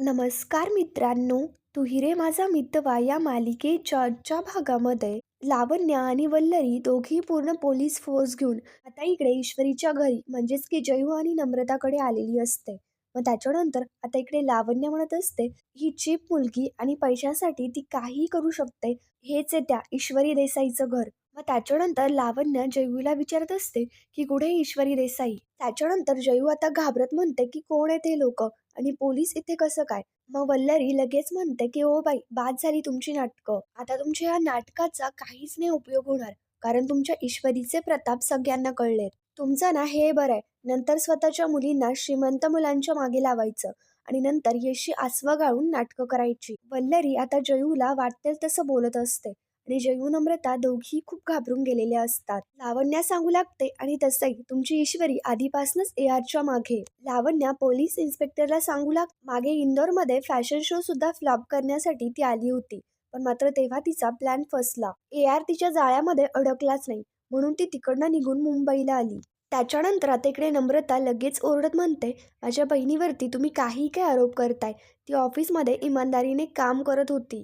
नमस्कार मित्रांनो तू हिरे माझा मितवा या मालिकेच्या आजच्या भागामध्ये लावण्य आणि वल्लरी दोघी पूर्ण पोलीस फोर्स घेऊन आता इकडे ईश्वरीच्या घरी म्हणजेच की जयू आणि नम्रताकडे आलेली असते. मग त्याच्यानंतर आता इकडे लावण्य म्हणत असते ही चीप मुलगी आणि पैशासाठी ती काहीही करू शकते हेच आहे त्या ईश्वरी देसाईचं घर. त्याच्यानंतर लावण्य जयूला विचारत असते की कुठे ईश्वरी देसाई? त्याच्यानंतर जयू आता घाबरत म्हणते की कोण आहे ते लोक? आणि पोलीस इथे कसं काय? मग वल्लरी लगेच म्हणते की ओ बाई बाद झाली तुमची नाटकं. आता तुमच्या या नाटकाचा काहीच नाही उपयोग होणार कारण तुमच्या ईश्वरीचे प्रताप सगळ्यांना कळलेत. तुमचं ना हे बरं आहे. नंतर स्वतःच्या मुलींना श्रीमंत मुलांच्या मागे लावायचं आणि नंतर येशी आसवा गाळून नाटकं करायची. वल्लरी आता जयूला वाटेल तसं बोलत असते. आणि जयू नम्रता दोघी खूप घाबरून गेलेल्या असतात. लावण्या सांगू लागते आणि तसंही तुमची ईश्वरी आधीपासूनच ए आरच्या मागे. लावण्या पोलीस इन्स्पेक्टरला सांगू लाग मागे इंदोरमध्ये फॅशन शो सुद्धा फ्लॉप करण्यासाठी ती आली होती. पण मात्र तेव्हा तिचा प्लॅन फसला. ए आर तिच्या जाळ्यामध्ये अडकलाच नाही म्हणून ती तिकडनं निघून मुंबईला आली. त्याच्यानंतर आता इकडे नम्रता लगेच ओरडत म्हणते माझ्या बहिणीवरती तुम्ही काही काय आरोप करताय. ती ऑफिसमध्ये इमानदारीने काम करत होती.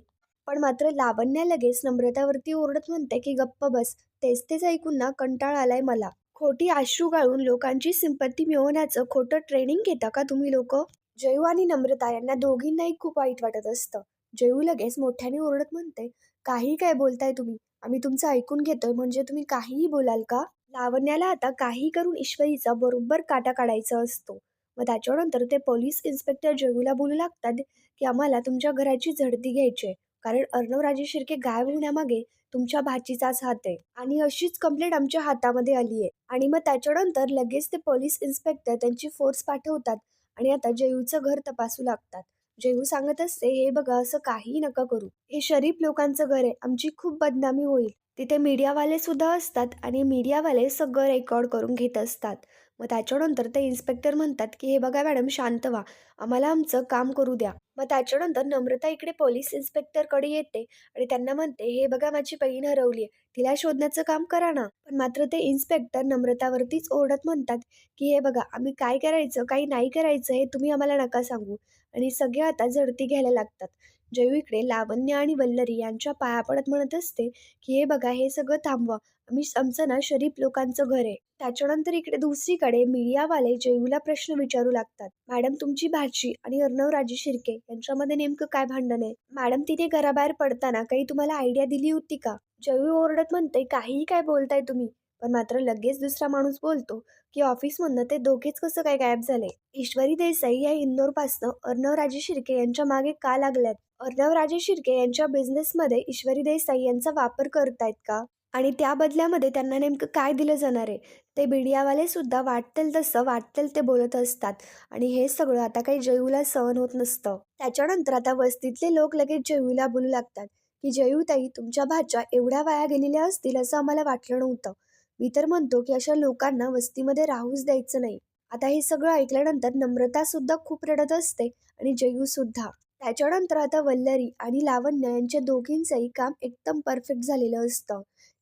पण मात्र लावण्या लगेच नम्रतावरती ओरडत म्हणते की गप्प बस. तेच तेच ऐकून ना कंटाळा आलाय मला. खोटी आश्रू गाळून लोकांची सिंपत्ती मिळवण्याचं खोटं ट्रेनिंग घेता का तुम्ही लोक? जयू आणि नम्रता यांना दोघींनाही खूप वाईट वाटत असतं. जयू लगेच मोठ्याने ओरडत म्हणते काही काय बोलताय तुम्ही? आम्ही तुमचं ऐकून घेतोय म्हणजे तुम्ही काहीही बोलाल का? लावण्याला आता काही करून ईश्वरीचा बरोबर काटा काढायचा असतो. मग त्याच्यानंतर ते पोलीस इन्स्पेक्टर जयूला बोलू लागतात की आम्हाला तुमच्या घराची झडती घ्यायची आहे. कारण अर्णवराजे शिर्के गायब होण्यामागे तुमच्या भाचीचाच हात आहे. आणि अशीच कंप्लेंट आमच्या हातामध्ये आली आहे. आणि मग त्याच्यानंतर लगेच ते पोलीस इन्स्पेक्टर त्यांची फोर्स पाठवतात आणि आता जयूचं घर तपासू लागतात. जयू सांगत असते हे बघा असं काही नका करू. हे शरीफ लोकांचं घर आहे. आमची खूप बदनामी होईल. तिथे मीडियावाले सुद्धा असतात आणि मीडियावाले सगळं रेकॉर्ड करून घेत असतात. मग त्याच्यानंतर ते इन्स्पेक्टर म्हणतात की हे बघा मॅडम शांत व्हा. आम्हाला आमचं काम करू द्या. मग त्याच्यानंतर नम्रता इकडे पोलीस इन्स्पेक्टरकडे येते आणि त्यांना म्हणते हे बघा माझी बहीण हरवली आहे. तिला शोधण्याचं काम करा ना. पण मात्र ते इन्स्पेक्टर नम्रतावरतीच ओरडत म्हणतात की हे बघा आम्ही काय करायचं काही नाही करायचं हे तुम्ही आम्हाला नका सांगू. आणि सगळे आता झडती घ्यायला लागतात. जयू इकडे लावण्य आणि वल्लरी यांच्या पाया पडत म्हणत असते की हे बघा हे सगळं थांबवा. आम्ही आमचं ना शरीफ लोकांचं घर आहे. त्याच्यानंतर इकडे दुसरीकडे मीडियावाले जयूला प्रश्न विचारू लागतात. मॅडम तुमची भाची आणि अर्णवराजे शिर्के यांच्यामध्ये नेमकं काय भांडण आहे? मॅडम तिथे घराबाहेर पडताना काही तुम्हाला आयडिया दिली होती का? जयू ओरडत म्हणते काहीही काय बोलताय तुम्ही. पण मात्र लगेच दुसरा माणूस बोलतो की ऑफिसमधनं ते दोघेच कसं काय गायब झाले? ईश्वरी देसाई या इंदोरपासनं अर्णवराजे शिर्के यांच्या मागे का लागल्यात? अर्णवराजे शिर्के यांच्या बिझनेसमध्ये ईश्वरी देसाई यांचा वापर करतायत का? आणि त्या बदल्यामध्ये त्यांना नेमकं काय दिलं जाणार आहे? ते मीडियावाले सुद्धा वाटतील तसं वाटतील ते बोलत असतात. आणि हे सगळं आता काही जयूला सहन होत नसतं. त्याच्यानंतर आता वस्तीतले लोक लगेच जयूला बोलू लागतात की जयूताई तुमच्या भाच्या एवढ्या वाया गेलेल्या असतील असं आम्हाला वाटलं नव्हतं. मी तर म्हणतो की अशा लोकांना वस्तीमध्ये राहूच द्यायचं नाही. आता हे सगळं ऐकल्यानंतर नम्रता सुद्धा खूप रडत असते आणि जयू सुद्धा. त्याच्यानंतर आता वल्लरी आणि लावण्य यांच्या दोघींचंही काम एकदम परफेक्ट झालेलं असतं.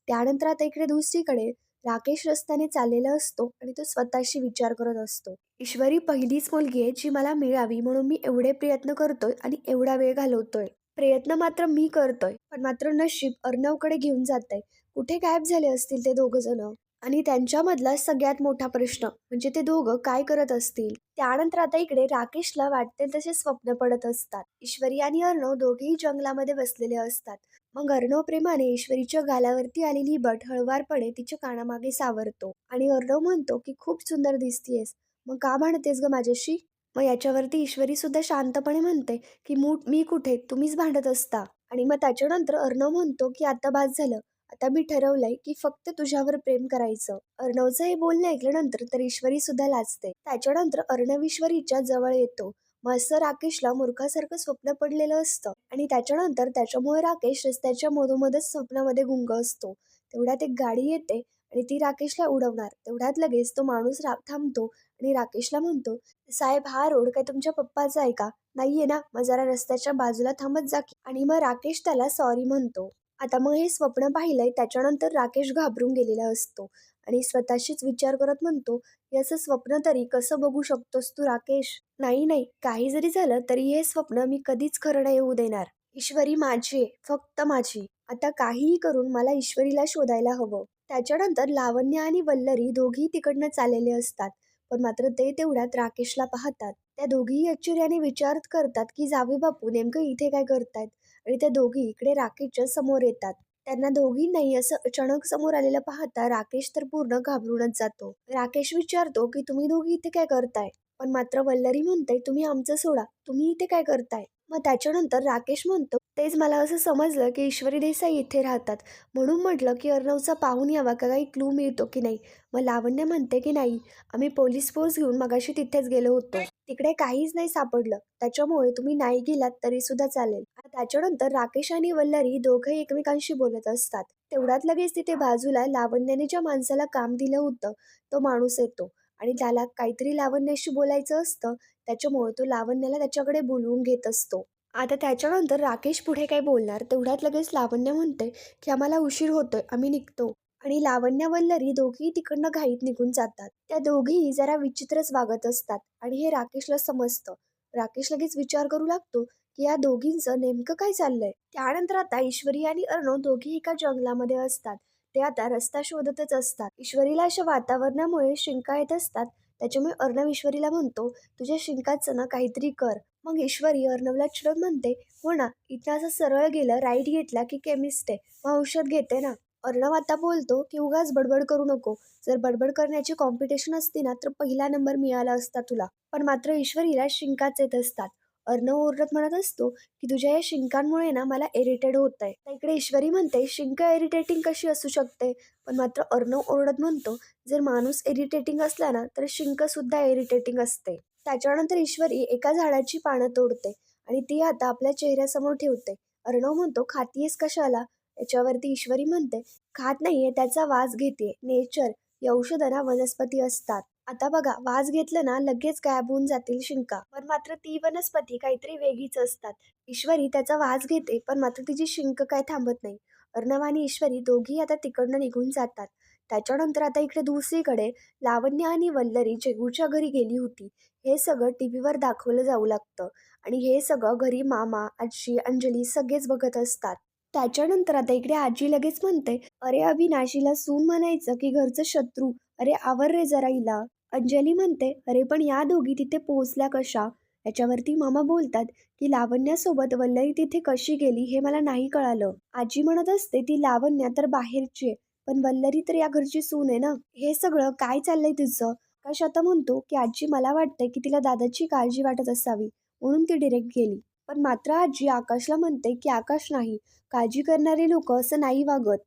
त्यानंतर आता इकडे दुसरीकडे राकेश रस्त्याने चाललेला असतो आणि तो स्वतःशी विचार करत असतो. ईश्वरी पहिलीच मुलगी आहे जी मला मिळावी म्हणून मी एवढे प्रयत्न करतोय आणि एवढा वेळ घालवतोय. प्रयत्न मात्र मी करतोय पण मात्र नशीब अर्णवकडे घेऊन जात आहे कुठे गायब झाले असतील ते दोघं जण? आणि त्यांच्यामधला सगळ्यात मोठा प्रश्न म्हणजे ते दोघं काय करत असतील? त्यानंतर आता इकडे राकेशला वाटते तसे स्वप्न पडत असतात. ईश्वरी आणि अर्णव दोघेही जंगलामध्ये बसलेले असतात. मग अर्णव प्रेमाने ईश्वरीच्या गालावरती आलेली बट हळवारपणे तिच्या कानामागे सावरतो आणि अर्णव म्हणतो की खूप सुंदर दिसतीयस. मग का म्हणतेस ग माझ्याशी? मग याच्यावरती ईश्वरी सुद्धा शांतपणे म्हणते की मू मी कुठे? तुम्हीच भांडत असता. आणि मग त्याच्यानंतर अर्णव म्हणतो की आता भास झालं. आता मी ठरवलंय की फक्त तुझ्यावर प्रेम करायचं. अर्णवचं हे बोलणं ऐकल्यानंतर तर ईश्वरी सुद्धा लाजते. त्याच्यानंतर अर्णव ईश्वरीच्या जवळ येतो. मग असं राकेशला मूर्खासारखं स्वप्न पडलेलं असतं. आणि त्याच्यानंतर त्याच्यामुळे राकेश रस्त्याच्या मधोमधच स्वप्नामध्ये गुंग असतो. तेवढ्यात एक गाडी येते आणि ती राकेशला उडवणार. तेवढ्यात लगेच तो माणूस रा थांबतो आणि राकेशला म्हणतो साहेब हा रोड काय तुमच्या पप्पाचा आहे का? नाहीये ना? मग जरा रस्त्याच्या बाजूला थांबत जा की." आणि मग राकेश त्याला सॉरी म्हणतो. आता मग हे स्वप्न पाहिलंय त्याच्यानंतर राकेश घाबरून गेलेला असतो आणि स्वतःशीच विचार करत म्हणतो याचं असं स्वप्न तरी कसं बघू शकतोस तू राकेश? नाही नाही काही जरी झालं तरी हे स्वप्न मी कधीच खरं नाही येऊ देणार. ईश्वरी माझी फक्त माझी. आता काहीही करून मला ईश्वरीला शोधायला हवं. त्याच्यानंतर लावण्य आणि वल्लरी दोघीही तिकडनं चाललेले असतात पण मात्र ते तेवढ्यात राकेशला पाहतात. त्या दोघीही आश्चर्याने विचार करतात की जावे बापू नेमकं इथे काय करतायत? आणि त्या दोघी इकडे राकेशच्या समोर येतात. त्यांना दोघी नाही असं अचानक समोर आलेलं पाहता राकेश तर पूर्ण घाबरूनच जातो. राकेश विचारतो की तुम्ही दोघी इथे काय करताय? पण मात्र वल्लरी म्हणते तुम्ही आमचं सोडा. तुम्ही इथे काय करताय? मग त्याच्यानंतर राकेश म्हणतो तेच मला असं समजलं की ईश्वरी देसाई इथे राहतात. म्हणून म्हटलं की अर्णवचा पाहून यावा का काही क्लू मिळतो की नाही. मग लावण्य म्हणते की नाही आम्ही पोलीस फोर्स घेऊन मगाशी तिथेच गेलो होतो. तिकडे काहीच नाही सापडलं. त्याच्यामुळे तुम्ही नाही गेलात तरी सुद्धा चालेल. त्याच्यानंतर राकेश आणि वल्लरी दोघंही एकमेकांशी बोलत असतात. तेवढ्यात लगेच तिथे बाजूला लावण्याने ज्या माणसाला काम दिलं होतं तो माणूस येतो. आणि त्याला काहीतरी लावण्याशी बोलायचं असतं त्याच्यामुळे तो लावण्याला त्याच्याकडे बोलवून घेत असतो. आता त्याच्यानंतर राकेश पुढे काय बोलणार? तेवढ्यात लगेच लावण्य म्हणते की आम्हाला उशीर होतोय आम्ही निघतो. आणि लावण्या वल्लरी दोघीही तिकडनं घाईत निघून जातात. त्या दोघीही जरा विचित्रच वागत असतात आणि हे राकेशला समजतं. राकेश लगेच विचार करू लागतो की या दोघींचं नेमकं काय चाललंय? त्यानंतर आता ईश्वरी आणि अर्णव दोघी एका जंगलामध्ये असतात. ते आता रस्ता शोधतच असतात. ईश्वरीला अशा वातावरणामुळे शिंका येत असतात. त्याच्यामुळे अर्णव ईश्वरीला म्हणतो तुझ्या शिंकाचं ना काहीतरी कर. मग ईश्वरी अर्णवला चिडत म्हणते हो ना इथं असं सरळ गेलं राईट घेतला की केमिस्ट आहे मग औषध घेते ना. अर्णव आता बोलतो की उगाच बडबड करू नको. जर बडबड करण्याची कॉम्पिटिशन असती ना तर पहिला नंबर मिळाला असता तुला. पण मात्र ईश्वरीला शिंकाच येत असतात. अर्णव ओरडत म्हणत असतो की तुझ्या या शिंकांमुळे ना मला इरिटेड होत आहे इकडे ईश्वरी म्हणते शिंक इरिटेटिंग कशी असू शकते? पण मात्र अर्णव ओरडत म्हणतो जर माणूस इरिटेटिंग असला ना तर शिंक सुद्धा इरिटेटिंग असते. त्याच्यानंतर ईश्वरी एका झाडाची पानं तोडते आणि ती आता आपल्या चेहऱ्यासमोर ठेवते. अर्णव म्हणतो खातीयेस कशाला? याच्यावरती ईश्वरी म्हणते खात नाहीये त्याचा वास घेते नेचर या औषधांना वनस्पती असतात. आता बघा वास घेतलं ना लगेच गायब होऊन जातील शिंका. पण मात्र ती वनस्पती काहीतरी वेगळीच असतात. ईश्वरी त्याचा वास घेते पण मात्र तिची शिंक काय थांबत नाही. अर्णव आणि ईश्वरी दोघी आता तिकडनं निघून जातात. त्याच्यानंतर आता इकडे दुसरीकडे लावण्य आणि वल्लरी चेगूच्या घरी गेली होती. हे सगळं टी व्हीवर दाखवलं जाऊ लागतं. आणि हे सगळं घरी मामा आजी अंजली सगळेच बघत असतात. त्याच्यानंतर आता इकडे आजी लगेच म्हणते अरे अविनाशीला सून म्हणायचं की घरचं शत्रू. अरे आवर रे जरा हिला. अंजली म्हणते अरे पण या दोघी तिथे पोहोचल्या कशा? याच्यावरती मामा बोलतात की लावण्यासोबत वल्लरी तिथे कशी गेली हे मला नाही कळालं. आजी म्हणत असते ती लावण्या तर बाहेरची आहे पण वल्लरी तर या घरची सून आहे ना? हे सगळं काय चाललंय तिचं आकाश आता म्हणतो की आजी मला वाटतंय की तिला दादाची काळजी वाटत असावी. म्हणून ती डिरेक्ट गेली. पण मात्र आजी आकाशला म्हणते की आकाश नाही काळजी करणारे लोक असं नाही वागत.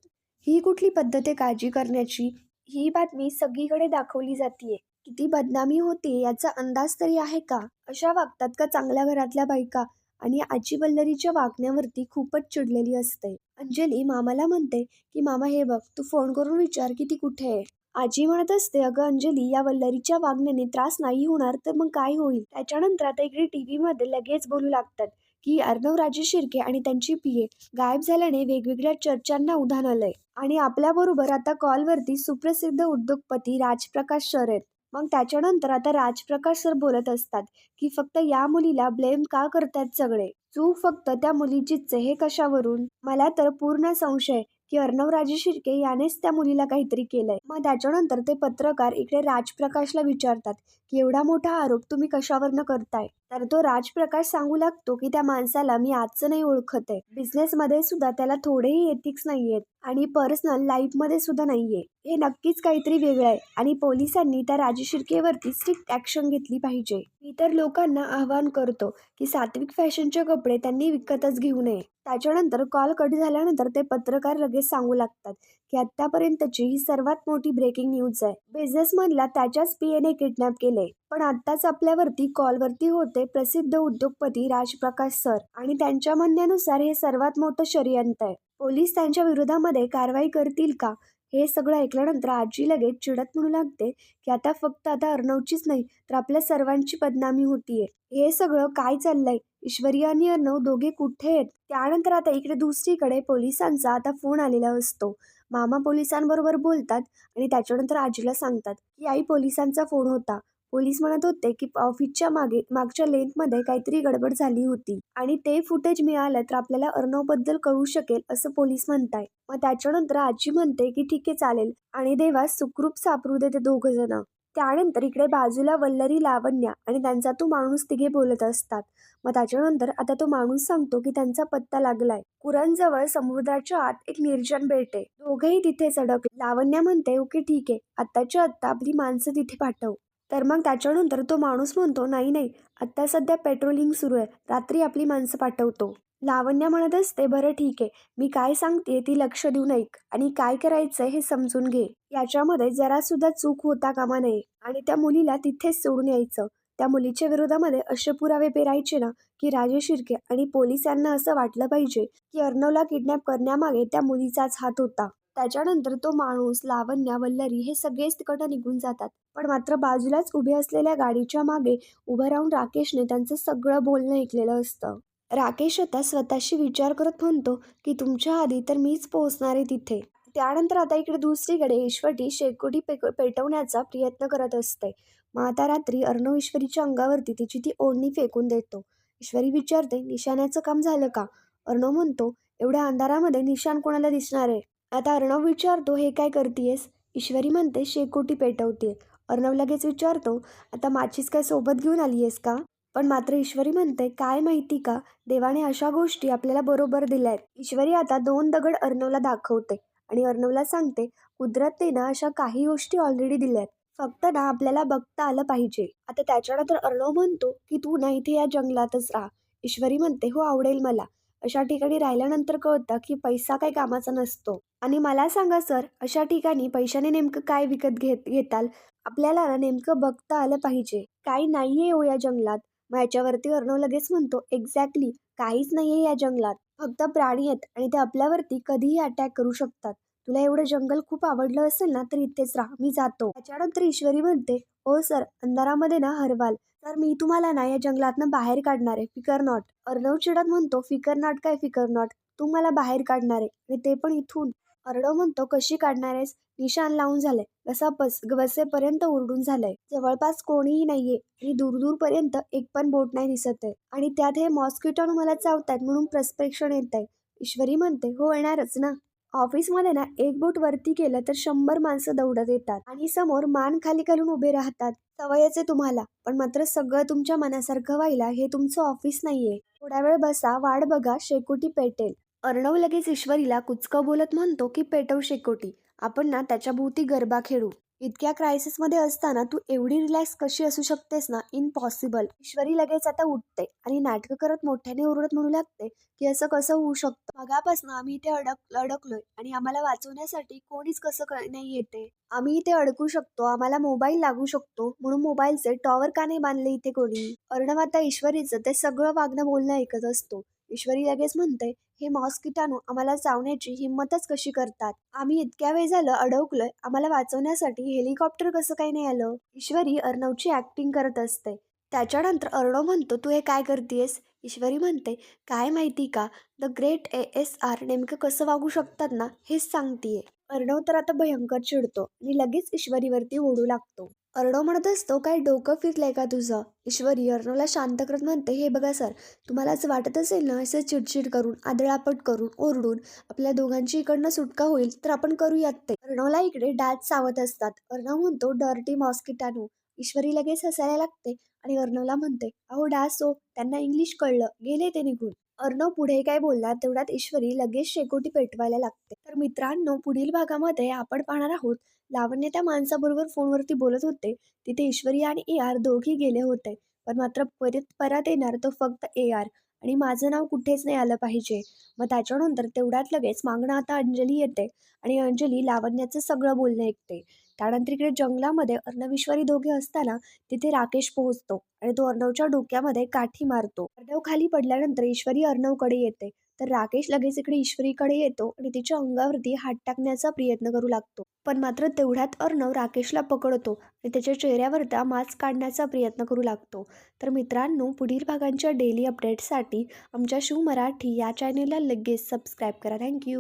ही कुठली पद्धत आहे काळजी करण्याची? ही बातमी सगळीकडे दाखवली जाते किती बदनामी होते याचा अंदाज तरी आहे का? अशा वागतात का चांगल्या घरातल्या बायका? आणि आजी बल्लरीच्या वागण्यावरती खूपच चिडलेली असते. अंजली मामाला म्हणते की मामा हे बघ तू फोन करून विचार की ती कुठे आहे? आजी म्हणत असते अगं अंजली या वल्लरीच्या वागण्याने त्रास नाही होणार तर मग काय होईल? त्याच्यानंतर आता इकडे टी व्हीमध्ये लगेच बोलू लागतात की अर्णव राजे शिर्के आणि त्यांची पिये गायब झाल्याने वेगवेगळ्या चर्चांना उधाण आलंय. आणि आपल्याबरोबर आता कॉलवरती सुप्रसिद्ध उद्योगपती राजप्रकाश सर आहेत. मग त्याच्यानंतर आता राजप्रकाश सर बोलत असतात की फक्त या मुलीला ब्लेम का करतात सगळे? चूक फक्त त्या मुलीचीच आहे हे कशावरून? मला तर पूर्ण संशय की अर्णव राजे शिर्के यानेच त्या मुलीला काहीतरी केलंय. मग त्याच्यानंतर ते पत्रकार इकडे राजप्रकाशला विचारतात की एवढा मोठा आरोप तुम्ही कशावरनं करताय? तर तो राजप्रकाश सांगू लागतो की त्या माणसाला मी आजचं नाही ओळखत आहे. बिझनेसमध्ये सुद्धा त्याला थोडेही एथिक्स नाहीयेत आणि पर्सनल लाईफमध्ये सुद्धा नाहीये. हे नक्कीच काहीतरी वेगळं आहे आणि पोलिसांनी त्या राजे शिर्केवरती स्ट्रिक्ट ॲक्शन घेतली पाहिजे. मी तर लोकांना आवाहन करतो की सात्विक फॅशनचे कपडे त्यांनी विकतच घेऊ नये. त्याच्यानंतर कॉल कट झाल्यानंतर ते पत्रकार लगेच सांगू लागतात की आतापर्यंतची ही सर्वात मोठी ब्रेकिंग न्यूज आहे. बिझनेसमनला त्याच्याच पीएने किडनॅप केले पण आत्ताच आपल्यावरती कॉलवरती होते प्रसिद्ध उद्योगपती राजप्रकाश सर आणि त्यांच्या म्हणण्यानुसार हे सर्वात मोठं षडयंत्र आहे. पोलीस त्यांच्या विरोधामध्ये कारवाई करतील का? हे सगळं ऐकल्यानंतर आजी लगेच चिडत म्हणू लागते की आता फक्त आता अर्णवचीच नाही तर आपल्या सर्वांची बदनामी होतीये. हे सगळं काय चाललंय? ईश्वरी आणि अर्णव दोघे कुठे आहेत? त्यानंतर आता इकडे दुसरीकडे पोलिसांचा आता फोन आलेला असतो. मामा पोलिसांबरोबर बोलतात आणि त्याच्यानंतर आजीला सांगतात की आई पोलिसांचा फोन होता. पोलीस म्हणत होते की ऑफिसच्या मागे मागच्या लेनमध्ये काहीतरी गडबड झाली होती आणि ते फुटेज मिळालं तर आपल्याला अर्णवबद्दल कळू शकेल असं पोलीस म्हणताय. मग त्याच्यानंतर आजी म्हणते की ठीक आहे चालेल. आणि देवा सुखरूप सापरू दे ते दोघ जण. त्यानंतर इकडे बाजूला वल्लरी लावण्या आणि त्यांचा तो माणूस तिघे बोलत असतात. मग त्याच्यानंतर आता तो माणूस सांगतो की त्यांचा पत्ता लागलाय. कुरणजवळ समुद्राच्या आत एक निर्जन बेट. आहे दोघेही तिथेच अडकले लावण्या म्हणते ओके ठीक आहे. आत्ताच्या आत्ता आपली माणसं तिथे पाठव. तर मग त्याच्यानंतर तो माणूस म्हणतो नाही नाही आत्ता सध्या पेट्रोलिंग सुरू आहे. रात्री आपली माणसं पाठवतो. लावण्या म्हणत असते बरं ठीक आहे. मी काय सांगते ती लक्ष देऊन ऐक आणि काय करायचं हे समजून घे. याच्यामध्ये जरा सुद्धा चूक होता कामा नये. आणि त्या मुलीला तिथेच सोडून यायचं. त्या मुलीच्या विरोधामध्ये असे पुरावे पेरायचे ना की राजे शिर्के आणि पोलिसांना असं वाटलं पाहिजे की अर्णवला किडनॅप करण्यामागे त्या मुलीचाच हात होता. त्याच्यानंतर तो माणूस लावण्या वल्लरी हे सगळेच तिकडं निघून जातात. पण मात्र बाजूलाच उभे असलेल्या गाडीच्या मागे उभं राहून राकेशने त्यांचं सगळं बोलणं ऐकलेलं असतं. राकेश आता स्वतःशी विचार करत म्हणतो की तुमच्या आधी तर मीच पोहोचणार आहे तिथे. त्यानंतर आता इकडे दुसरीकडे ईश्वरी शेकोटी पे पेटवण्याचा प्रयत्न करत असते. मग आता रात्री अर्णव ईश्वरीच्या अंगावरती तिची ती ओढणी फेकून देतो. ईश्वरी विचारते निशाण्याचं काम झालं का? अर्णव म्हणतो एवढ्या अंधारामध्ये निशाण कोणाला दिसणार आहे? आता अर्णव विचारतो हे काय करतीयस? ईश्वरी म्हणते शेकोटी पेटवते अर्णव लगेच विचारतो आता माचीस काय सोबत घेऊन आली आहेस का? पण मात्र ईश्वरी म्हणते काय माहिती का? देवाने अशा गोष्टी आपल्याला बरोबर दिल्या आहेत ईश्वरी आता दोन दगड अर्णवला दाखवते आणि अर्णवला सांगते कुदरतने ना अशा काही गोष्टी ऑलरेडी दिल्या आहेत फक्त ना आपल्याला बघता आलं पाहिजे. आता त्याच्यानंतर अर्णव म्हणतो की तू ना इथे या जंगलातच राहा. ईश्वरी म्हणते हो आवडेल मला. अशा ठिकाणी राहिल्यानंतर कळतं की पैसा काही कामाचा नसतो. आणि मला सांगा सर अशा ठिकाणी पैशाने नेमकं काय विकत घेत घेताल? आपल्याला ना नेमकं बघता आलं पाहिजे. काही नाहीये हो या जंगलात. मग याच्यावरती अर्णव लगेच म्हणतो एक्झॅक्टली काहीच नाहीये या जंगलात. फक्त प्राणी आहेत आणि ते आपल्यावरती कधीही अटॅक करू शकतात. तुला एवढं जंगल खूप आवडलं असेल ना तर इथेच राहा. मी जातो. त्याच्यानंतर ईश्वरी म्हणते हो सर. अंधारामध्ये ना हरवाल. तर मी तुम्हाला ना या जंगलातनं बाहेर काढणार आहे. फिकर नॉट. अर्णव चिडत म्हणतो फिकर नॉट काय फिकर नॉट? तू मला बाहेर काढणार आहे. आणि ते पण इथून. अर्णव म्हणतो कशी काढणार आहेस? निशाण लावून झालंय. कसा बस बसेपर्यंत ओरडून झालंय. जवळपास कोणीही नाहीये. आणि दूरदूरपर्यंत एक पण बोट नाही दिसत आहे. आणि त्यात हे मॉस्किटॉन मला चावतात म्हणून प्रस्पेक्षण येत आहे ईश्वरी म्हणते हो येणारच ना. ऑफिसमध्ये ना एक बोट वरती केलं तर शंभर माणसं दौडत येतात. आणि समोर मान खाली घालून उभे राहतात. सवयच आहे तुम्हाला पण मात्र सगळं तुमच्या मनासारखं व्हायला हे तुमचं ऑफिस नाहीये. थोडा वेळ बसा वाट बघा शेकोटी पेटेल. अर्णव लगेच ईश्वरीला कुचकं बोलत म्हणतो की पेटव शेकोटी आपण ना त्याच्या भोवती गरबा खेळू. इतक्या क्रायसिसमध्ये असताना तू एवढी रिलॅक्स कशी असू शकतेस ना? इम्पॉसिबल ईश्वरी लगेच आता उठते आणि नाटकं करत मोठ्याने ओरडत म्हणू लागते की असं कसं होऊ शकतं? मगापासून आम्ही इथे अडक अडकलोय आणि आम्हाला वाचवण्यासाठी कोणीच कसं नाही येते. आम्ही इथे अडकू शकतो आम्हाला मोबाईल लागू शकतो म्हणून मोबाईलचे टॉवर का नाही बांधले इथे कोणी? अर्णव आता ईश्वरीचं ते सगळं वागणं बोलणं ऐकत असतो. ईश्वरी लगेच म्हणते हे मॉस्किटानो आम्हाला चावण्याची हिंमतच कशी करतात? आम्ही इतक्या वेळ झालं अडवकलोय आम्हाला वाचवण्यासाठी हेलिकॉप्टर कसं काही नाही आलं ईश्वरी अर्णवची ऍक्टिंग करत असते. त्याच्यानंतर अर्णव म्हणतो तू हे काय करतेस ईश्वरी म्हणते काय माहिती का the great A S R नेमकं कसं वागू शकतात ना हेच सांगतीये. अर्णव तर आता भयंकर चिडतो आणि लगेच ईश्वरीवरती ओढू लागतो. अर्णव म्हणत असतो काय डोकं फिरलंय का तुझं? ईश्वरी अर्णवला शांत करत म्हणते हे बघा सर तुम्हाला असं वाटत असेल ना असं चिडचिड करून आदळापट करून ओरडून आपल्या दोघांची इकडनं सुटका होईल तर आपण करूयात ते. अर्णवला इकडे डाच सावत असतात. अर्णव म्हणतो डर्टी मॉस्किटानो. ईश्वरी लगेच हसायला लागते आणि अर्णवला म्हणते अहो डास हो त्यांना इंग्लिश कळलं गेले ते निघून. अर्णव पुढे काय बोलला तेवढ्यात ईश्वरी लगेच शेकोटी पेटवायला लागते. तर मित्रांनो पुढील भागामध्ये आपण पाहणार आहोत लावण्य त्या माणसाबरोबर फोनवरती बोलत होते. तिथे ईश्वरी आणि ए आर दोघी गेले होते. पण मात्र परत परत येणार तो फक्त ए आर आणि माझं नाव कुठेच नाही आलं पाहिजे. मग त्याच्यानंतर तेवढ्यात लगेच मागणं आता अंजली येते. आणि अंजली लावण्याचं सगळं बोलणं ऐकते. त्यानंतर इकडे जंगलामध्ये अर्णविश्वरी दोघे असताना तिथे राकेश पोहोचतो. आणि तो अर्णवच्या डोक्यामध्ये काठी मारतो. अर्णव खाली पडल्यानंतर ईश्वरी अर्णवकडे येते. तर राकेश लगेच इकडे ईश्वरीकडे येतो आणि तिच्या अंगावरती हात टाकण्याचा प्रयत्न करू लागतो. पण मात्र तेवढ्यात अर्णव राकेशला पकडतो आणि त्याच्या चेहऱ्यावरचा मास्क काढण्याचा प्रयत्न करू लागतो. तर मित्रांनो पुढील भागांच्या डेली अपडेट्ससाठी आमच्या शिव मराठी या चॅनेलला लगेच सबस्क्राईब करा. थँक्यू